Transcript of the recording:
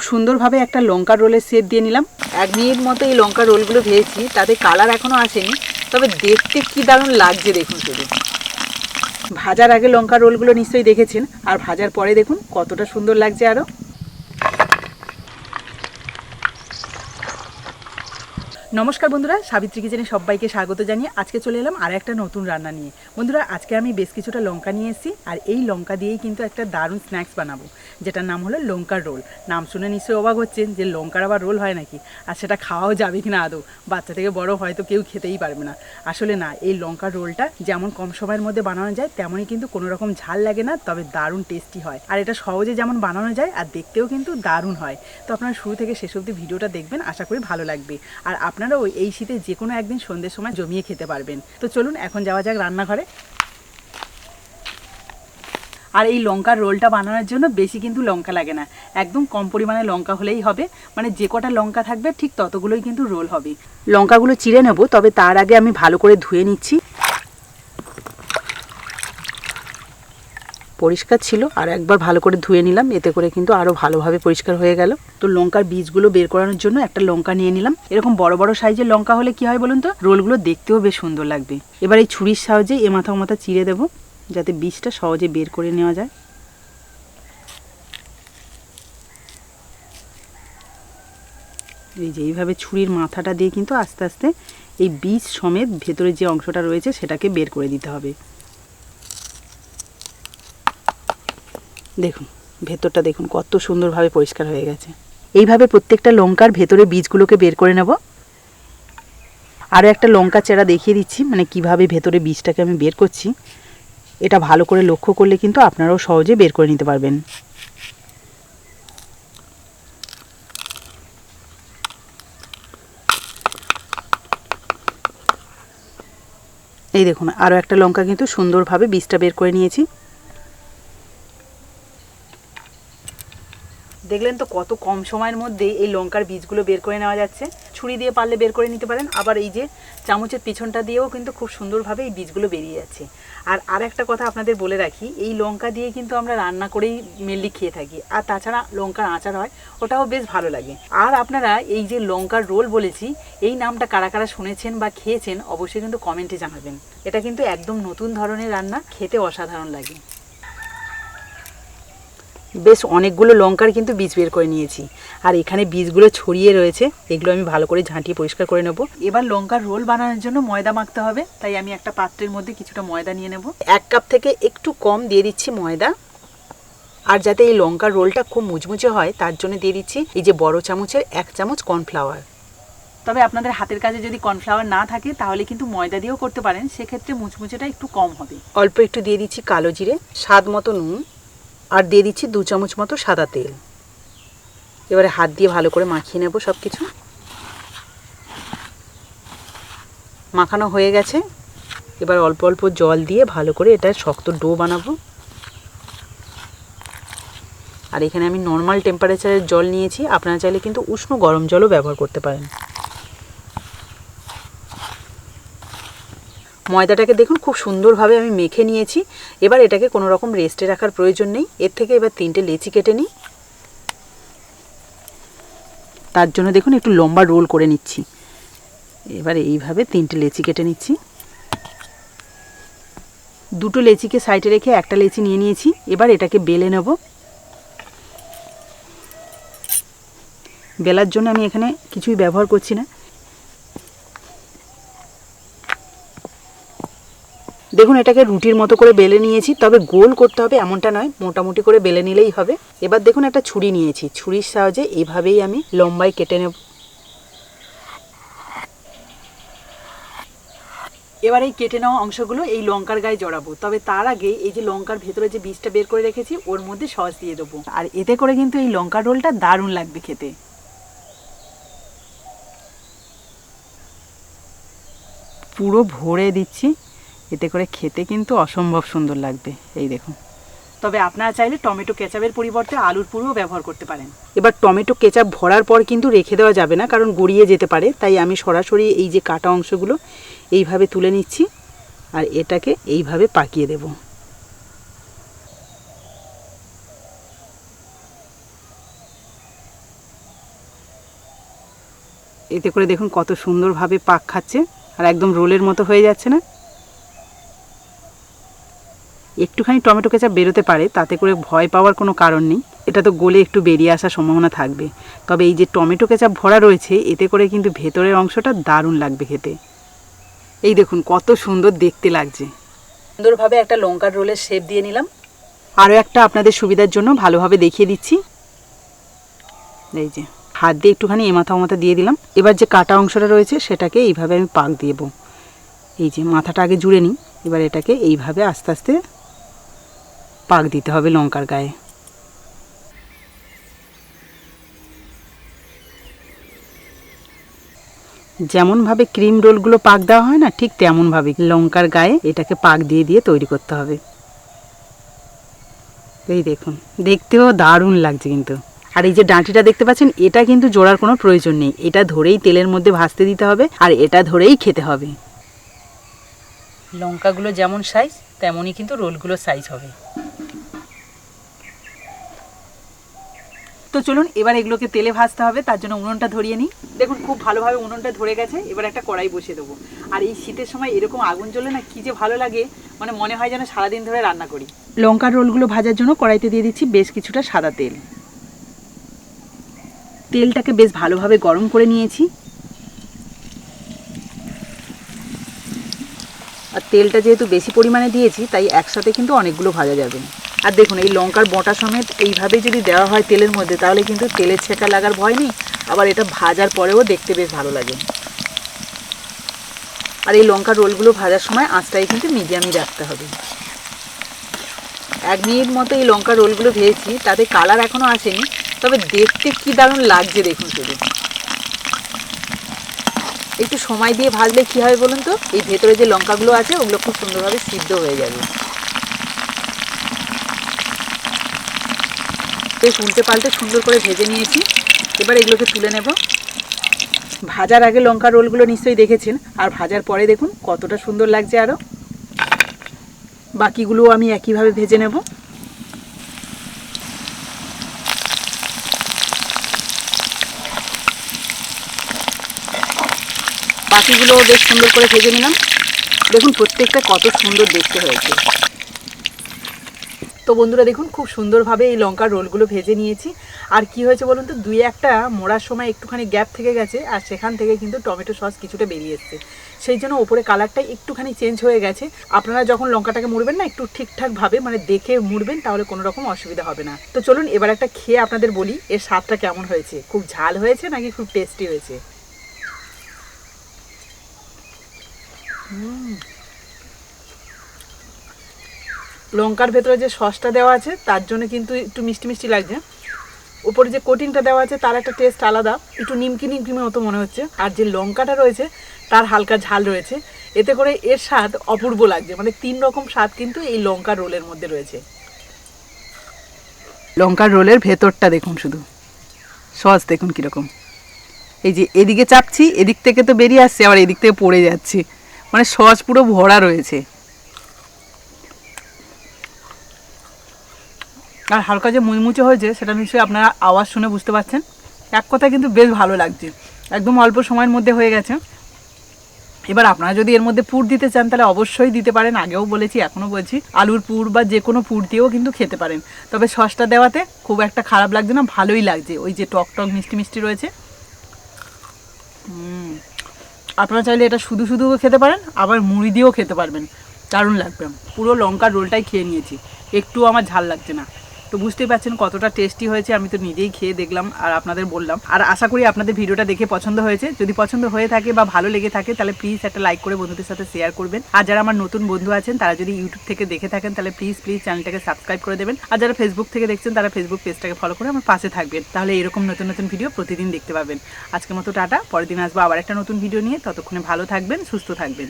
খুব সুন্দরভাবে একটা লঙ্কা রোলের সেট দিয়ে নিলাম। এক মিনিট মতো এই লঙ্কা রোলগুলো ভেজেছি, তাতে কালার এখনও আসেনি, তবে দেখতে কি দারুণ লাগছে দেখুন শুধু। ভাজার আগে লঙ্কা রোলগুলো নিশ্চয়ই দেখেছেন, আর ভাজার পরে দেখুন কতটা সুন্দর লাগছে আরও নমস্কার বন্ধুরা, সাবিত্রী কিচেনে সবাইকে স্বাগত জানিয়ে আজকে চলে এলাম আর একটা নতুন রান্না নিয়ে। বন্ধুরা, আজকে আমি বেশ কিছুটা লঙ্কা নিয়ে এসেছি, আর এই লঙ্কা দিয়েই কিন্তু একটা দারুণ স্ন্যাক্স বানাবো, যেটার নাম হলো লঙ্কার রোল। নাম শুনে নিশ্চয়ই অবাক হচ্ছেন যে লঙ্কার আবার রোল হয় নাকি, আর সেটা খাওয়াও যাবে কি না আদৌ? বাচ্চা থেকে বড় হয়তো কেউ খেতেই পারবে না। আসলে না, এই লঙ্কার রোলটা যেমন কম সময়ের মধ্যে বানানো যায়, তেমনই কিন্তু কোনো রকম ঝাল লাগে না, তবে দারুণ টেস্টি হয়। আর এটা সহজে যেমন বানানো যায়, আর দেখতেও কিন্তু দারুণ হয়। তো আপনারা শুরু থেকে শেষ অবধি ভিডিওটা দেখবেন, আশা করি ভালো লাগবে। আর আপনারাও এই শীতে যে কোনো একদিন সন্ধ্যের সময় জমিয়ে খেতে পারবেন। তো চলুন এখন যাওয়া যাক রান্নাঘরে। আর এই লঙ্কার রোলটা বানানোর জন্য বেশি কিন্তু লঙ্কা লাগে না। একদম কম পরিমাণে লঙ্কা হলেই হবে। মানে যে কটা লঙ্কা থাকবে ঠিক ততগুলোই কিন্তু রোল হবে। লঙ্কাগুলো চিড়ে নেব, তবে তার আগে আমি ভালো করে ধুয়ে নিচ্ছি। পরিষ্কার ছিল, আর একবার ভালো করে ধুয়ে নিলাম, এতে করে কিন্তু আরও ভালোভাবে পরিষ্কার হয়ে গেল। তো লঙ্কার বীজগুলো বের করানোর জন্য একটা লঙ্কা নিয়ে নিলাম। এরকম বড় বড় সাইজের লঙ্কা হলে কি হয় বলুন তো? রোলগুলো দেখতেও বেশ সুন্দর লাগবে। এবার এই ছুরির সাহায্যে এ মাথা মাথা চিড়ে দেবো, যাতে বীজটা সহজে বের করে নেওয়া যায়। এই যে এইভাবে ছুরির মাথাটা দিয়ে কিন্তু আস্তে আস্তে এই বীজ সমেত ভেতরে যে অংশটা রয়েছে সেটাকে বের করে দিতে হবে। দেখুন, ভেতরটা দেখুন, কত সুন্দরভাবে পরিষ্কার হয়ে গেছে। এইভাবে প্রত্যেকটা লঙ্কার ভেতরে বীজগুলোকে বের করে নেব। আরও একটা লঙ্কা চেরা দেখিয়ে দিচ্ছি মানে কীভাবে ভেতরে বীজটাকে আমি বের করছি। এটা ভালো করে লক্ষ্য করলে কিন্তু আপনারাও সহজে বের করে নিতে পারবেন। এই দেখুন আরও একটা লঙ্কা কিন্তু সুন্দরভাবে বীজটা বের করে নিয়েছি। দেখলেন তো কত কম সময়ের মধ্যে এই লঙ্কার বীজগুলো বের করে নেওয়া যাচ্ছে। ছুরি দিয়ে পারলে বের করে নিতে পারেন। আবার এই যে চামচের পিছনটা দিয়েও কিন্তু খুব সুন্দরভাবে এই বীজগুলো বেরিয়ে যাচ্ছে। আর আর একটা কথা আপনাদের বলে রাখি, এই লঙ্কা দিয়ে কিন্তু আমরা রান্না করেই মেনলি খেয়ে থাকি। আর তাছাড়া লঙ্কার আচার হয়, ওটাও বেশ ভালো লাগে। আর আপনারা এই যে লঙ্কার রোল বলেছি, এই নামটা কারা কারা শুনেছেন বা খেয়েছেন, অবশ্যই কিন্তু কমেন্টে জানাবেন। এটা কিন্তু একদম নতুন ধরনের রান্না, খেতে অসাধারণ লাগে। বেশ অনেকগুলো লঙ্কার কিন্তু বীজ বের করে নিয়েছি। আর এখানে বীজগুলো ছড়িয়ে রয়েছে, এগুলো আমি ভালো করে ঝাঁটিয়ে পরিষ্কার করে নেব। এবার লঙ্কার রোল বানানোর জন্য ময়দা মাখতে হবে, তাই আমি একটা পাত্রের মধ্যে কিছুটা ময়দা নিয়ে নেব। এক কাপ থেকে একটু কম দিয়ে দিচ্ছি ময়দা। আর যাতে এই লঙ্কার রোলটা খুব মুচমুচে হয়, তার জন্য দিয়ে দিচ্ছি এই যে বড় চামচের এক চামচ কর্নফ্লাওয়ার। তবে আপনাদের হাতের কাজে যদি কর্নফ্লাওয়ার না থাকে, তাহলে কিন্তু ময়দা দিয়েও করতে পারেন, সেক্ষেত্রে মুচমুচেটা একটু কম হবে। অল্প একটু দিয়ে দিচ্ছি কালো জিরে, স্বাদ মতো নুন। আর দিয়ে দিচ্ছি দু চামচ মতো সাদা তেল। এবারে হাত দিয়ে ভালো করে মাখিয়ে নেব সব কিছু মাখানো হয়ে গেছে। এবার অল্প অল্প জল দিয়ে ভালো করে এটা শক্ত ডো বানাবো। আর এখানে আমি নর্মাল টেম্পারেচারের জল নিয়েছি। আপনারা চাইলে কিন্তু উষ্ণ গরম জলও ব্যবহার করতে পারেন। ময়দাটাকে দেখুন, খুব সুন্দরভাবে আমি মেখে নিয়েছি। এবার এটাকে কোনো রকম রেস্টে রাখার প্রয়োজন নেই। এর থেকে এবার তিনটে লেচি কেটে নিই। তার জন্য দেখুন, একটু লম্বা রোল করে নিচ্ছি। এবার এইভাবে তিনটে লেচি কেটে নিচ্ছি। দুটো লেচিকে সাইডে রেখে একটা লেচি নিয়ে নিয়েছি। এবার এটাকে বেলে নেব। বেলার জন্য আমি এখানে কিছুই ব্যবহার করছি না। দেখুন, এটাকে রুটির মতো করে বেলে নিয়েছি, তবে গোল করতে হবে এমনটা নয়, মোটামুটি করে বেলে নিলেই হবে। এবার দেখুন, একটা ছুরি নিয়েছি, ছুরির সাহায্যে এইভাবেই আমি লম্বাই কেটে নেব। এবার এই কেটে নেওয়া অংশগুলো এই লঙ্কার গায়ে জড়াবো, তবে তার আগে এই যে লঙ্কার ভেতরে যে বীজটা বের করে রেখেছি, ওর মধ্যে সস দিয়ে দেবো। আর এতে করে কিন্তু এই লঙ্কার রোলটা দারুণ লাগবে খেতে। পুরো ভরে দিচ্ছি। এতে করে খেতে কিন্তু অসম্ভব সুন্দর লাগবে। এই দেখুন। তবে আপনারা চাইলে টমেটো কেচাপের পরিবর্তে আলুর পুরোও ব্যবহার করতে পারেন। এবার টমেটো কেচাপ ভরার পর কিন্তু রেখে দেওয়া যাবে না, কারণ গড়িয়ে যেতে পারে। তাই আমি সরাসরি এই যে কাটা অংশগুলো এইভাবে তুলে নিচ্ছি, আর এটাকে এইভাবে পাকিয়ে দেব। এতে করে দেখুন কত সুন্দরভাবে পাক খাচ্ছে, আর একদম রোলের মতো হয়ে যাচ্ছে না। একটুখানি টমেটো কেচাপ বেরোতে পারে, তাতে করে ভয় পাওয়ার কোনো কারণ নেই। এটা তো গোলে একটু বেরিয়ে আসার সম্ভাবনা থাকবে। তবে এই যে টমেটো কেচাপ ভরা রয়েছে, এতে করে কিন্তু ভেতরের অংশটা দারুণ লাগবে খেতে। এই দেখুন, কত সুন্দর দেখতে লাগছে। সুন্দরভাবে একটা লঙ্কার রোলের শেপ দিয়ে নিলাম। আরও একটা আপনাদের সুবিধার জন্য ভালোভাবে দেখিয়ে দিচ্ছি। এই যে, হাত দিয়ে একটুখানি এমাথা ওমাথা দিয়ে দিলাম। এবার যে কাটা অংশটা রয়েছে, সেটাকে এইভাবে আমি পাক দিয়েবো এই যে, মাথাটা আগে জুড়ে নিই। এবার এটাকে এইভাবে আস্তে আস্তে পাক দিতে হবে লঙ্কার গায়ে। যেমনভাবে ক্রিম রোলগুলো পাক দেওয়া হয় না, ঠিক তেমনভাবে লঙ্কার গায়ে এটাকে পাক দিয়ে দিয়ে তৈরি করতে হবে। এই দেখুন, দেখতেও দারুণ লাগছে কিন্তু। আর এই যে ডাঁটিটা দেখতে পাচ্ছেন, এটা কিন্তু জোড়ার কোনো প্রয়োজন নেই। এটা ধরেই তেলের মধ্যে ভাজতে দিতে হবে আর এটা ধরেই খেতে হবে। লঙ্কাগুলো যেমন সাইজ তেমনই কিন্তু রোলগুলো সাইজ হবে। তো চলুন, এবার এগুলোকে তেলে ভাজতে হবে, তার জন্য উনুনটা ধরিয়ে নিই। দেখুন, খুব ভালোভাবে উনুনটা ধরে গেছে, এবার একটা কড়াই বসিয়ে দেবো। আর এই শীতের সময় এরকম আগুন জ্বলে না কি যে ভালো লাগে মানে মনে হয় যেন সারাদিন ধরে রান্না করি। লঙ্কার রোলগুলো ভাজার জন্য কড়াইতে দিয়ে দিচ্ছি বেশ কিছুটা সাদা তেল। তেলটাকে বেশ ভালোভাবে গরম করে নিয়েছি। আর তেলটা যেহেতু বেশি পরিমাণে দিয়েছি, তাই একসাথে কিন্তু অনেকগুলো ভাজা যাবে। আর দেখুন, এই লঙ্কার বটা সমেত এইভাবে যদি দেওয়া হয় তেলের মধ্যে, তাহলে কিন্তু তেলের ছেঁকা লাগার ভয় নেই। আবার এটা ভাজার পরেও দেখতে বেশ ভালো লাগে। আর এই লঙ্কার রোলগুলো ভাজার সময় আঁচটাই কিন্তু মিডিয়ামই রাখতে হবে। এক মিনিট মতো এই লঙ্কার রোলগুলো ভেজেছি, তাতে কালার এখনও আসেনি, তবে দেখতে কি দারুণ লাগছে দেখুন শুধু। একটু সময় দিয়ে ভাজলে কি হবে বলুন তো? এই ভেতরে যে লঙ্কাগুলো আছে, ওগুলো খুব সুন্দরভাবে সিদ্ধ হয়ে যাবে। বেশ উল্টে পাল্টে সুন্দর করে ভেজে নিয়েছি। এবার এগুলোকে তুলে নেব। ভাজার আগে লঙ্কা রোলগুলো নিশ্চয়ই দেখেছেন। আর ভাজার পরে দেখুন কতটা সুন্দর লাগছে আরও বাকিগুলো আমি একইভাবে ভেজে নেব। বাকিগুলো বেশ সুন্দর করে ভেজে নিলাম। দেখুন প্রত্যেকটা কত সুন্দর দেখতে হয়েছে। তো বন্ধুরা দেখুন, খুব সুন্দরভাবে এই লঙ্কার রোলগুলো ভেজে নিয়েছি। আর কি হয়েছে বলুন তো, দুই একটা মোড়ার সময় একটুখানি গ্যাপ থেকে গেছে, আর সেখান থেকে কিন্তু টমেটো সস কিছুটা বেরিয়ে এসছে। সেই জন্য ওপরে কালারটা একটুখানি চেঞ্জ হয়ে গেছে। আপনারা যখন লঙ্কাটাকে মুড়বেন না, একটু ঠিকঠাকভাবে মানে দেখে মুড়বেন, তাহলে কোনো রকম অসুবিধা হবে না। তো চলুন, এবার একটা খেয়ে আপনাদের বলি, এর স্বাদটা কেমন হয়েছে? খুব ঝাল হয়েছে নাকি খুব টেস্টি হয়েছে? লঙ্কার ভেতরে যে সসটা দেওয়া আছে, তার জন্য কিন্তু একটু মিষ্টি মিষ্টি লাগছে। উপরে যে কোটিংটা দেওয়া আছে, তার একটা টেস্ট আলাদা, একটু নিমকি নিমকি মতো মনে হচ্ছে। আর যে লঙ্কাটা রয়েছে, তার হালকা ঝাল রয়েছে। এতে করে এর স্বাদ অপূর্ব লাগছে। মানে তিন রকম স্বাদ কিন্তু এই লঙ্কার রোলের মধ্যে রয়েছে। লঙ্কার রোলের ভেতরটা দেখুন শুধু। সস দেখুন কীরকম। এই যে এদিকে চাপছি, এদিক থেকে তো বেরিয়ে আসছে, আবার এদিক থেকে পড়ে যাচ্ছে। মানে সস পুরো ভরা রয়েছে। আর হালকা যে মুচমুচে হয়েছে, সেটা নিশ্চয়ই আপনারা আওয়াজ শুনে বুঝতে পারছেন। এক কথা কিন্তু বেশ ভালো লাগছে। একদম অল্প সময়ের মধ্যে হয়ে গেছে। এবার আপনারা যদি এর মধ্যে পুর দিতে চান, তাহলে অবশ্যই দিতে পারেন। আগেও বলেছি, এখনও বলছি, আলুর পুর বা যে কোনো পুর দিয়েও কিন্তু খেতে পারেন। তবে সসটা দেওয়াতে খুব একটা খারাপ লাগছে না, ভালোই লাগছে। ওই যে টক টক মিষ্টি মিষ্টি রয়েছে। আপনারা চাইলে এটা শুধু শুধুও খেতে পারেন, আবার মুড়ি দিয়েও খেতে পারবেন। দারুণ লাগবে। পুরো লঙ্কার রোলটাই খেয়ে নিয়েছি। একটু আমার ঝাল লাগছে না। তো বুঝতেই পারছেন কতটা টেস্টি হয়েছে, আমি তো নিজেই খেয়ে দেখলাম আর আপনাদের বললাম। আর আশা করি আপনাদের ভিডিওটা দেখে পছন্দ হয়েছে। যদি পছন্দ হয়ে থাকে বা ভালো লেগে থাকে, তাহলে প্লিজ একটা লাইক করে বন্ধুদের সাথে শেয়ার করবেন। আর যারা আমার নতুন বন্ধু আছেন, তারা যদি ইউটিউব থেকে দেখে থাকেন, তাহলে প্লিজ প্লিজ চ্যানেলটাকে সাবস্ক্রাইব করে দেবেন। আর যারা ফেসবুক থেকে দেখছেন, তারা ফেসবুক পেজটাকে ফলো করে আমার পাশে থাকবেন। তাহলে এরকম নতুন নতুন ভিডিও প্রতিদিন দেখতে পাবেন। আজকের মতো টাটা, পরের দিন আসব আবার একটা নতুন ভিডিও নিয়ে। ততক্ষণে ভালো থাকবেন, সুস্থ থাকবেন।